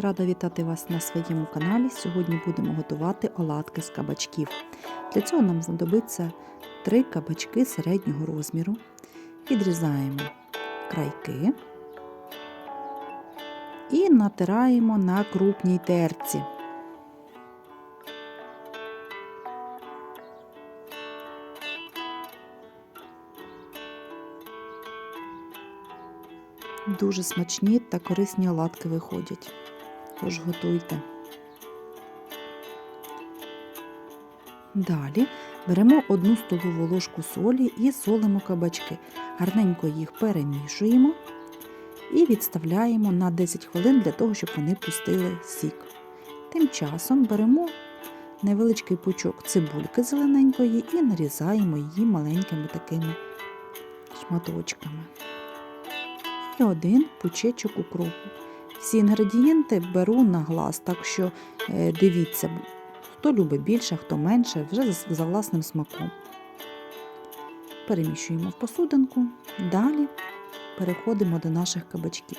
Рада вітати вас на своєму каналі. Сьогодні будемо готувати оладки з кабачків. Для цього нам знадобиться 3 кабачки середнього розміру. Відрізаємо крайки і натираємо на крупній терці. Дуже смачні та корисні оладки виходять. Тож готуйте. Далі беремо одну столову ложку солі і солимо кабачки. Гарненько їх перемішуємо і відставляємо на 10 хвилин для того, щоб вони пустили сік. Тим часом беремо невеличкий пучок цибульки зелененької і нарізаємо її маленькими такими шматочками і один пучечок укропу. Всі інгредієнти беру на глаз, так що е, дивіться, хто любить більше, хто менше, вже за, власним смаком. Переміщуємо в посудинку, далі переходимо до наших кабачків.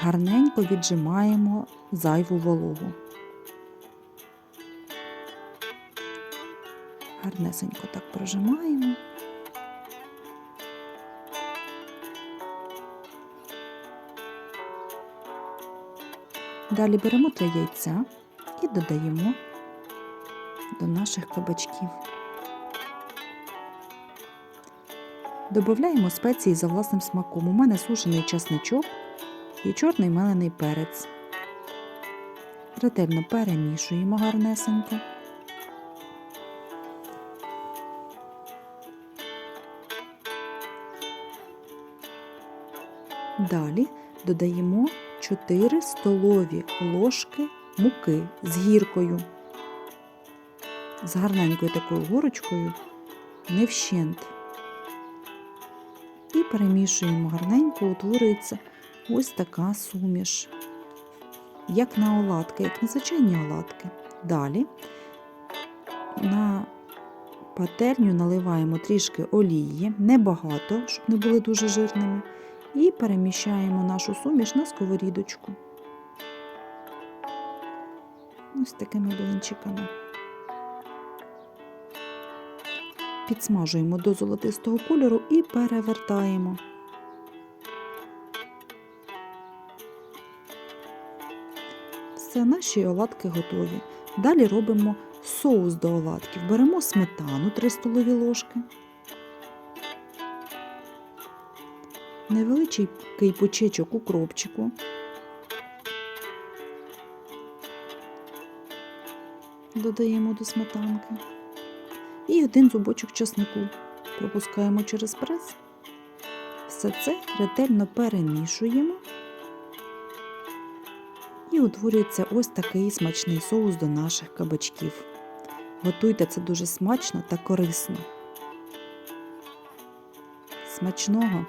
Гарненько віджимаємо зайву вологу. Гарнесенько так прожимаємо. Далі беремо три яйця і додаємо до наших кабачків. Додаємо спеції за власним смаком. У мене сушений часничок і чорний мелений перець. Ретельно перемішуємо гарнесенько. Далі додаємо 4 столові ложки муки з гіркою, з гарненькою такою горочкою, не вщент. І перемішуємо гарненько, утворюється ось така суміш, як на оладки, як на звичайні оладки. Далі на пательню наливаємо трішки олії, небагато, щоб не були дуже жирними і переміщаємо нашу суміш на сковорідочку. Ось такими блинчиками. Підсмажуємо до золотистого кольору і перевертаємо. Все, наші оладки готові. Далі робимо соус до оладків. Беремо сметану 3 столові ложки. Невеличкий пучечок укропчику, додаємо до сметанки і один зубочок часнику пропускаємо через прес. Все це ретельно перемішуємо і утворюється ось такий смачний соус до наших кабачків. Готуйте це дуже смачно та корисно. Смачного!